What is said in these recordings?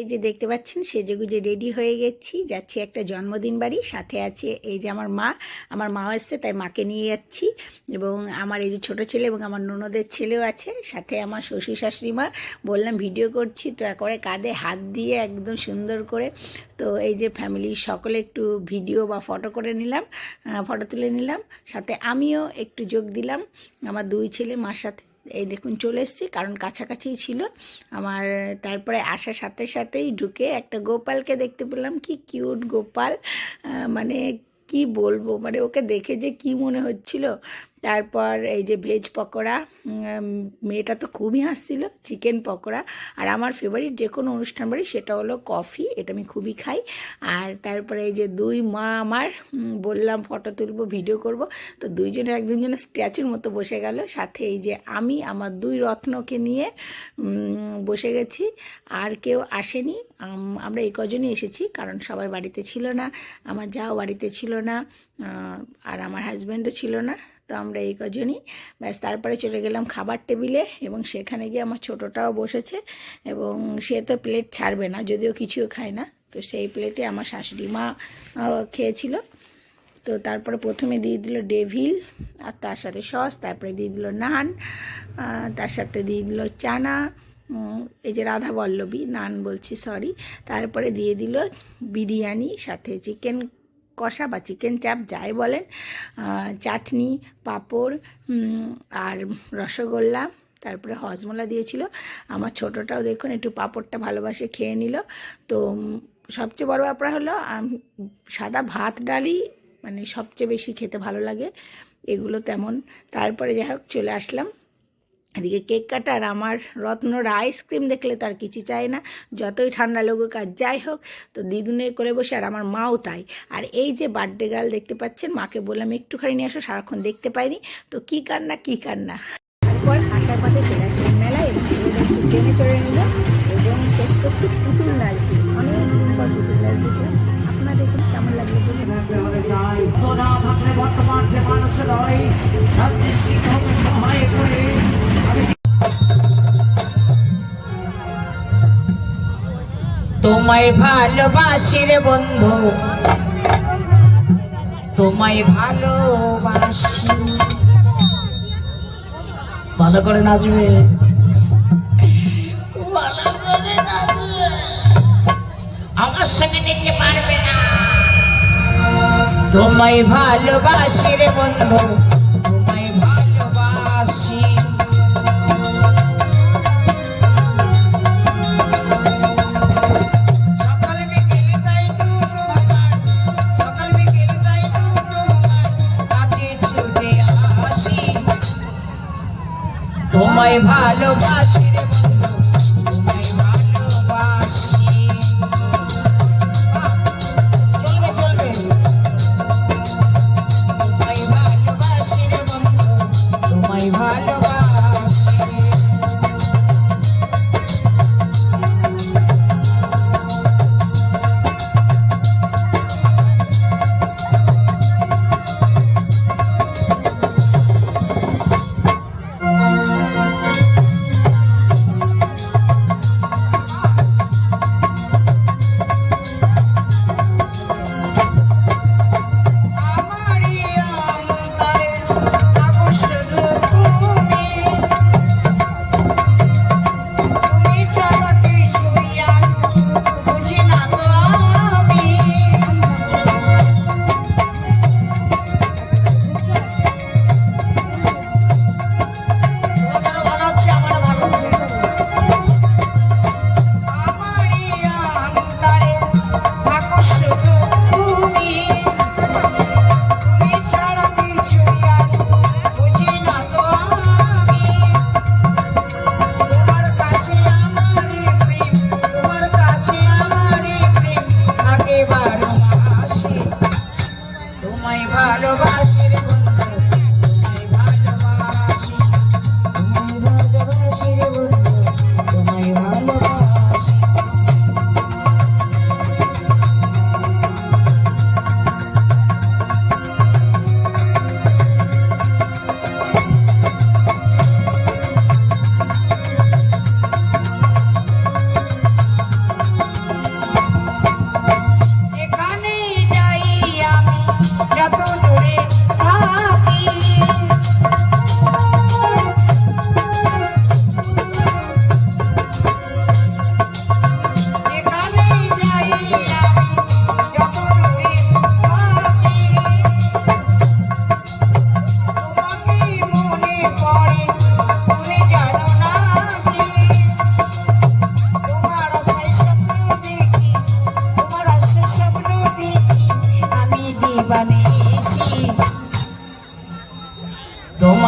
এই যে দেখতে পাচ্ছেন, সেজেগুজে রেডি হয়ে গেছি। যাচ্ছি একটা জন্মদিন বাড়ি, সাথে আছে এই যে আমার মা। আমার মা এসছে, তাই মাকে নিয়ে যাচ্ছি। এবং আমার এই যে ছোট ছেলে এবং আমার ননদের ছেলেও আছে, সাথে আমার শ্বশুর শাশুড়ি মা। বললাম, ভিডিও করছি। তো একবারে কাঁধে হাত দিয়ে একদম সুন্দর করে তো এই যে ফ্যামিলির সকলে একটু ভিডিও বা ফটো করে নিলাম ফটো তুলে নিলাম। সাথে আমিও একটু যোগ দিলাম। আমার দুই ছেলে, মার সাথে এই দেখুন, চলে এসেছি, কারণ কাছাকাছি ছিল। আমার তারপরে আসার সাথে সাথেই ঢুকে একটা গোপালকে দেখতে পেলাম। কি কিউট গোপাল মানে কি বলব? মানে ওকে দেখে যে কি মনে হচ্ছিল তারপর এই যে ভেজ পকোড়া মেয়েটা তো খুবই হাসছিল, চিকেন পকোড়া। আর আমার ফেভারিট যে কোনো অনুষ্ঠান বাড়ি সেটা হলো কফি এটা আমি খুবই খাই। আর তারপরে এই যে দুই মা আমার বললাম ফটো তুলবো ভিডিও করব। তো দুইজনে এক যেন স্ট্যাচুর মতো বসে গেল। সাথে এই যে আমি, আমার দুই রত্নকে নিয়ে বসে গেছি। আর কেউ আসেনি। আমরা এই কজনই এসেছি, কারণ সবাই বাড়িতে ছিল না। আমার যাও বাড়িতে ছিল না আর আমার হাজব্যান্ডও ছিল না। তো আমরা এই কজনই। ব্যাস, তারপরে চলে গেলাম খাবার টেবিলে এবং সেখানে গিয়ে আমার ছোটোটাও বসেছে এবং সে তো প্লেট ছাড়বে না, যদিও কিছুও খায় না। তো সেই প্লেটে আমার শাশুড়ি মা খেয়েছিল। তো তারপরে প্রথমে দিয়ে দিল ডেভিল, আর তার সাথে সস, তারপরে দিয়ে দিল নান তার সাথে দিয়ে দিল চানা এই যে রাধা বল্লভী, নান বলছি সরি তারপরে দিয়ে দিল বিরিয়ানি, সাথে চিকেন কষা বা চিকেন চাপ যাই বলেন চাটনি, পাঁপড় আর রসগোল্লা, তারপরে হজমলা দিয়েছিল। আমার ছোটোটাও দেখুন একটু পাঁপড়টা ভালোবাসে খেয়ে নিল। তো সবচেয়ে বড় ব্যাপার হলো সাদা ভাত ডালই মানে সবচেয়ে বেশি খেতে ভালো লাগে, এগুলো তেমন। তারপরে যাই হোক চলে আসলাম। এদিকে কেক কাটার আমার রত্নর আইসক্রিম দেখলে তার কিছু চাই না, যতই ঠান্ডা লাগুক আর যাই হোক, তো দিদুনের করে বসে আর আমার মাও তাই। আর এই যে বার্থডে গার্ল দেখতে পাচ্ছেন, মাকে বললাম, একটুখানি নিয়ে আসো, সারাক্ষণ দেখতে পাইনি। তো কী কান্না কী কান্না। তারপর আসার পথে চলে আসলাম মেলায় এবং ট্রেনে চড়ে নিল এবং শেষ করছি পুতুল নাচ অনেক পর পুতুল নাচ দেখলাম। আপনার দেখুন কেমন লাগল তোমায় ভালোবাসি রে বন্ধু। তোমায় ভালোবাসি। ভালো করে নাচবে। করে নাচবে। আমার সঙ্গে নিতে পারবে না। তোমায় ভালোবাসি রে বন্ধু। তোমায় ভালোবাসি রে বন্ধু।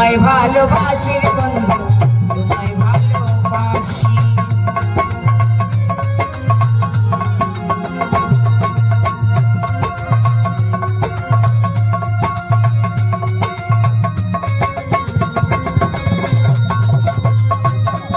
তোমায় ভালোবাসির বন্ধু।